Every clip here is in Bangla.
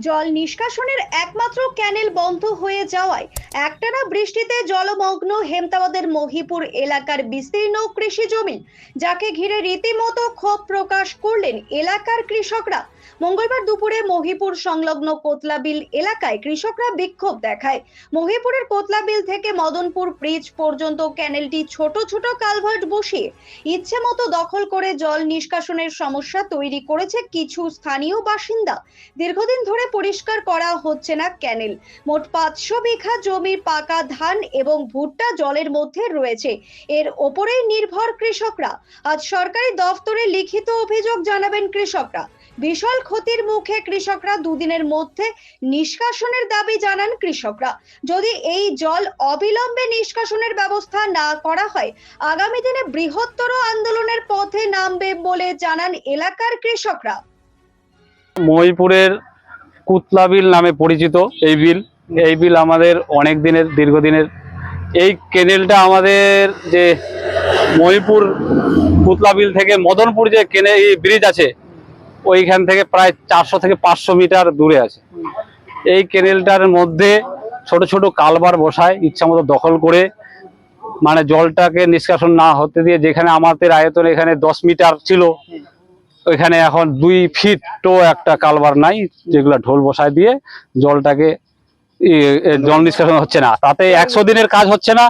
জল নিষ্কাশনের একমাত্র ক্যানেল বন্ধ হয়ে যাওয়ায় একটানা বৃষ্টিতে জলমগ্ন হেমতাবাদের মহিপুর এলাকার বিস্তীর্ণ কৃষি জমি, যাকে ঘিরে রীতিমতো ক্ষোভ প্রকাশ করলেন এলাকার কৃষকরা। মঙ্গলবার দুপুরে মহিপুর সংলগ্ন কোতলাবিল এলাকায় কৃষকরা বিক্ষোভ দেখায়। মহিপুরের কোতলাবিল থেকে মদনপুর ব্রিজ পর্যন্ত ক্যানেলটি ছোট ছোট কালভার্ট বসিয়ে ইচ্ছে মতো দখল করে জল নিষ্কাশনের সমস্যা তৈরি করেছে কিছু স্থানীয় বাসিন্দা। দীর্ঘদিন ধরে পরিষ্কার করা হচ্ছে না ক্যানেল। মোট পাঁচশো বিঘা জমির পাকা ধান এবং ভুট্টা জলের মধ্যে রয়েছে। এর ওপরেই নির্ভর কৃষকরা। আজ সরকারি দফতরে লিখিত অভিযোগ জানাবেন কৃষকরা। বিশাল ক্ষতির মুখে কৃষকরা দুদিনের মধ্যে নিষ্কাশনের দাবি জানান কৃষকরা। যদি এই জল অবিলম্বে নিষ্কাশনের ব্যবস্থা না করা হয়, আগামী দিনে বৃহত্তর আন্দোলনের পথে নামবে বলে জানান এলাকার কৃষকরা। মহিপুরের কুতলা বিল নামে পরিচিত এই বিল। এই বিল আমাদের অনেক দিনের, দীর্ঘদিনের। এই কেনেলটা আমাদের যে মহিপুর পুতলা বিল থেকে মদনপুর যে কেনে, এই ব্রিজ আছে, ওইখান থেকে প্রায় চারশো থেকে পাঁচশো মিটার দূরে আছে। এই কেনেলটার মধ্যে ছোট ছোট কালবার বসায় ইচ্ছামতো দখল করে মানে জলটাকে নিষ্কাশন না হতে দিয়ে যেখানে আমাদের আয়তন এখানে দশ মিটার ছিল, ওইখানে এখন দুই ফিটও একটা কালবার নাই, যেগুলো ঢোল বসায় দিয়ে জলটাকে জল নিষ্কাশন হচ্ছে না। তাতে একশো দিনের কাজ হচ্ছে না।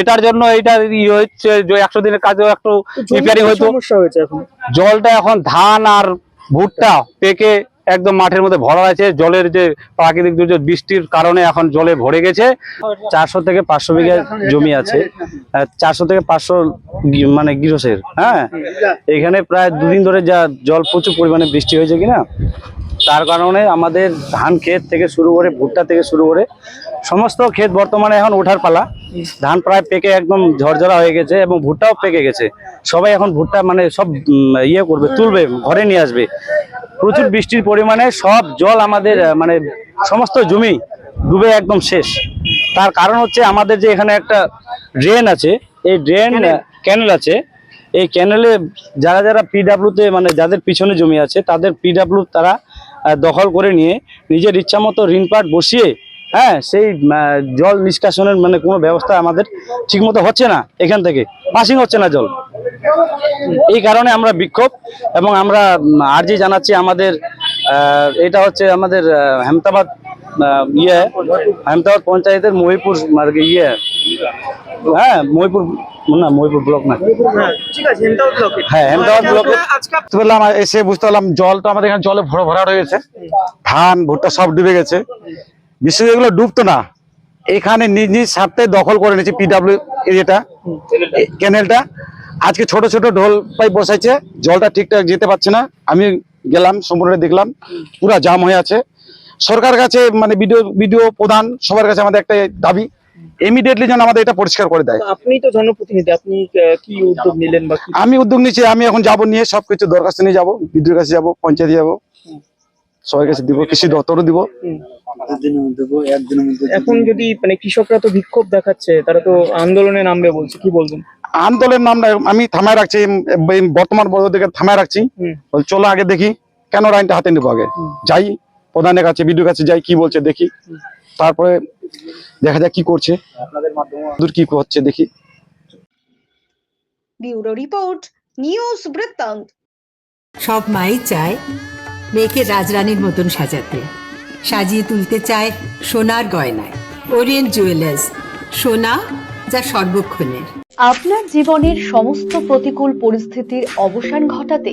এটার জন্য এটা হচ্ছে যে একশো দিনের কাজও একটু রিপেয়ারিং হয়তো। হয়েছে জলটা এখন ধান আর ভুট্টা পেকে একদম মাঠের মধ্যে ভরা আছে। জলের যে প্রাকৃতিক দুর্যোগ বৃষ্টির কারণে এখন জলে ভরে গেছে। চারশো থেকে পাঁচশো বিঘা জমি আছে। চারশো থেকে পাঁচশো মানে গৃহসের হ্যাঁ? এখানে প্রায় দুদিন ধরে যা জল প্রচুর পরিমাণে বৃষ্টি হয়েছে কিনা, তার কারণে আমাদের ধান ক্ষেত থেকে শুরু করে ভুট্টা থেকে শুরু করে সমস্ত ক্ষেত বর্তমানে এখন ওঠার পালা। ধান প্রায় পেকে একদম ঝরঝরা হয়ে গেছে এবং ভুট্টাও পেকে গেছে। সবাই এখন ভুট্টা মানে সব ইয়ে করবে, তুলবে, ঘরে নিয়ে আসবে। প্রচুর বৃষ্টির পরিমাণে সব জল আমাদের মানে সমস্ত জমি ডুবে একদম শেষ। তার কারণ হচ্ছে আমাদের যে এখানে একটা ড্রেন আছে, এই ড্রেন? ক্যানেল আছে। এই ক্যানেলে যারা যারা পিডাব্লিউতে মানে যাদের পিছনে জমি আছে, তাদের পিডাব্লিউ তারা দখল করে নিয়ে নিজের ইচ্ছা মতো ঋণপাট বসিয়ে হ্যাঁ সেই জল নিষ্কাশনের মানে কোনো ব্যবস্থা আমাদের ঠিকমতো হচ্ছে না এখান থেকে। পাসিং হচ্ছে না জল। এই কারণে আমরা বিক্ষোভ এবং আমরা আর্জি জানাচ্ছি আমাদের এটা হচ্ছে আমাদের হেমতাবাদ ইয়ে হেমতাবাদ পঞ্চায়েতের মহিপুর আর কি ইয়ে। হ্যাঁ মহিপুর না মহিপুর ব্লক না। হ্যাঁ ঠিক হেমতাবাদ ব্লকে আর এসে বুঝতে পারলাম জল তো আমাদের এখানে জলে ভরা ভরা রয়েছে। ধান ভুট্টা সব ডুবে গেছে। বিশেষ এগুলো ডুবতো না। এখানে নিজ নিজ স্বার্থে দখল করে নিয়েছে পিডাব্লিউ এরিয়াটা ক্যানেলটা আজকে ছোট ছোট ঢোল পাইপ বসাইছে জলটা ঠিকঠাক যেতে পারছে না। আমি গেলাম সম্পূর্ণ দেখলাম। পুরা জাম হয়ে আছে। সরকার কাছে মানে বিডিও বিডিও প্রধান সবার কাছে আমাদের একটা দাবি ইমিডিয়েটলি যেন আমাদের এটা পরিষ্কার করে দেয়। আপনি তো জনপ্রতিনিধি আপনি কি উদ্যোগ নিলেন বা আমি উদ্যোগ নিচ্ছি আমি এখন যাব নিয়ে সবকিছু দরখাস্ত নিয়ে যাব বিদ্যুৎ কাছে যাব পঞ্চায়েতে যাব। সবার কাছে দিব কৃষি দপ্তরও দিব। এখন যদি মানে কৃষকরা তো বিক্ষোভ দেখাচ্ছে তারা তো আন্দোলনে নামবে বলছে কি বলবেন? আন্দোলনের নামটা আমি থামায় রাখছি বর্তমান বড়দিকে থামায় রাখছি। বল চলো আগে দেখি কেন আইনটা হাতে নেব আগে? যাই প্রধানের কাছে বিদ্যুৎ কাছে যাই কি বলছে দেখি। তারপরে দেখা যাক কি করছে। দূর কি হচ্ছে দেখি। ব্যুরো রিপোর্ট নিউজ বৃত্তান্ত। সব মাই চায় মেয়েকে রাজরানীর মতন সাজাতে। সাজিয়ে তুলতে চায় সোনার গয়নায়। ওরিয়েন্ট জুয়েলার্স সোনা যা সর্বক্ষণের। আপনার জীবনের সমস্ত প্রতিকূল পরিস্থিতির অবসান ঘটাতে